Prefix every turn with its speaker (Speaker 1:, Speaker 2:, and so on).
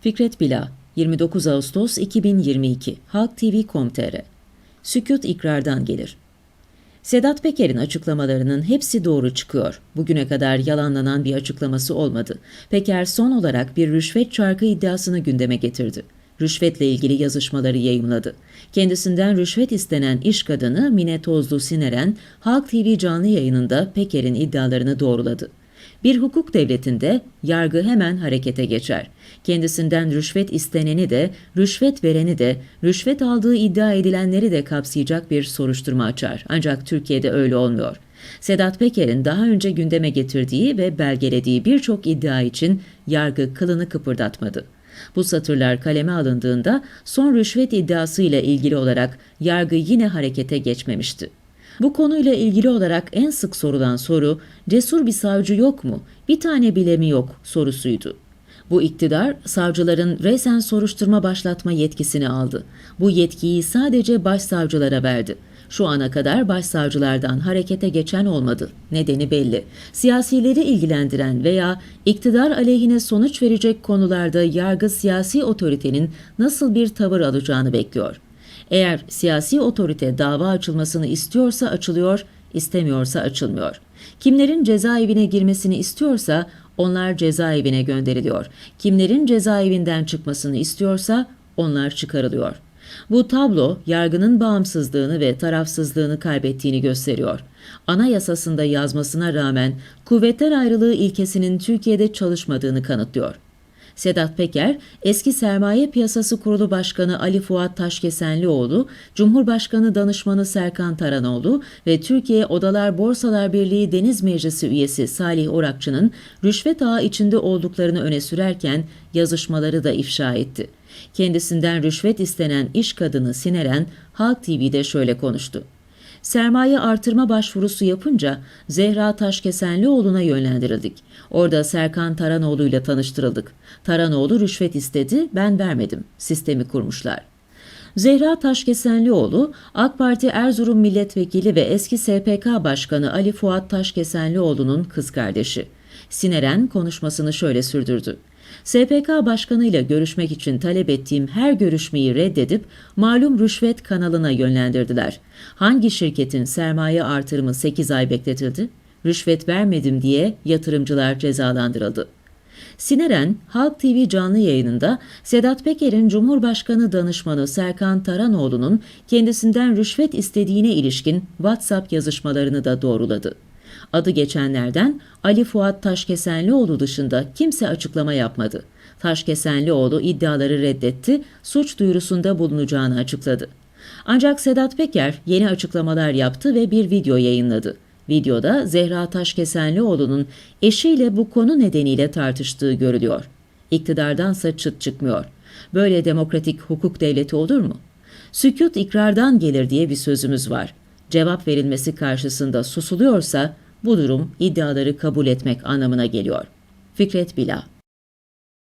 Speaker 1: Fikret Bila, 29 Ağustos 2022, Halk TV.com.tr Sükut ikrardan gelir. Sedat Peker'in açıklamalarının hepsi doğru çıkıyor. Bugüne kadar yalanlanan bir açıklaması olmadı. Peker son olarak bir rüşvet çarkı iddiasını gündeme getirdi. Rüşvetle ilgili yazışmaları yayımladı. Kendisinden rüşvet istenen iş kadını Mine Tozlu Sineren, Halk TV canlı yayınında Peker'in iddialarını doğruladı. Bir hukuk devletinde yargı hemen harekete geçer. Kendisinden rüşvet isteneni de, rüşvet vereni de, rüşvet aldığı iddia edilenleri de kapsayacak bir soruşturma açar. Ancak Türkiye'de öyle olmuyor. Sedat Peker'in daha önce gündeme getirdiği ve belgelediği birçok iddia için yargı kılını kıpırdatmadı. Bu satırlar kaleme alındığında son rüşvet iddiası ile ilgili olarak yargı yine harekete geçmemişti. Bu konuyla ilgili olarak en sık sorulan soru, cesur bir savcı yok mu, bir tane bile mi yok sorusuydu. Bu iktidar savcıların resen soruşturma başlatma yetkisini aldı. Bu yetkiyi sadece başsavcılara verdi. Şu ana kadar başsavcılardan harekete geçen olmadı. Nedeni belli. Siyasileri ilgilendiren veya iktidar aleyhine sonuç verecek konularda yargı siyasi otoritenin nasıl bir tavır alacağını bekliyor. Eğer siyasi otorite dava açılmasını istiyorsa açılıyor, istemiyorsa açılmıyor. Kimlerin cezaevine girmesini istiyorsa onlar cezaevine gönderiliyor. Kimlerin cezaevinden çıkmasını istiyorsa onlar çıkarılıyor. Bu tablo yargının bağımsızlığını ve tarafsızlığını kaybettiğini gösteriyor. Anayasasında yazmasına rağmen kuvvetler ayrılığı ilkesinin Türkiye'de çalışmadığını kanıtlıyor. Sedat Peker, eski Sermaye Piyasası Kurulu Başkanı Ali Fuat Taşkesenlioğlu, Cumhurbaşkanı Danışmanı Serkan Taranoğlu ve Türkiye Odalar Borsalar Birliği Deniz Meclisi üyesi Salih Orakçı'nın rüşvet ağı içinde olduklarını öne sürerken yazışmaları da ifşa etti. Kendisinden rüşvet istenen iş kadını Sineren, Halk TV'de şöyle konuştu. Sermaye artırma başvurusu yapınca Zehra Taşkesenlioğlu'na yönlendirildik. Orada Serkan Taranoğlu ile tanıştırıldık. Taranoğlu rüşvet istedi, ben vermedim. Sistemi kurmuşlar. Zehra Taşkesenlioğlu, AK Parti Erzurum Milletvekili ve eski SPK Başkanı Ali Fuat Taşkesenlioğlu'nun kız kardeşi. Sineren konuşmasını şöyle sürdürdü. SPK Başkanı ile görüşmek için talep ettiğim her görüşmeyi reddedip malum rüşvet kanalına yönlendirdiler. Hangi şirketin sermaye artırımı 8 ay bekletildi? Rüşvet vermedim diye yatırımcılar cezalandırıldı. Sineren, Halk TV canlı yayınında Sedat Peker'in Cumhurbaşkanı danışmanı Serkan Taranoğlu'nun kendisinden rüşvet istediğine ilişkin WhatsApp yazışmalarını da doğruladı. Adı geçenlerden Ali Fuat Taşkesenlioğlu dışında kimse açıklama yapmadı. Taşkesenlioğlu iddiaları reddetti, suç duyurusunda bulunacağını açıkladı. Ancak Sedat Peker yeni açıklamalar yaptı ve bir video yayınladı. Videoda Zehra Taşkesenlioğlu'nun eşiyle bu konu nedeniyle tartıştığı görülüyor. İktidardansa çıt çıkmıyor. Böyle demokratik hukuk devleti olur mu? Sükut ikrardan gelir diye bir sözümüz var. Cevap verilmesi karşısında susuluyorsa bu durum iddiaları kabul etmek anlamına geliyor. Fikret Bila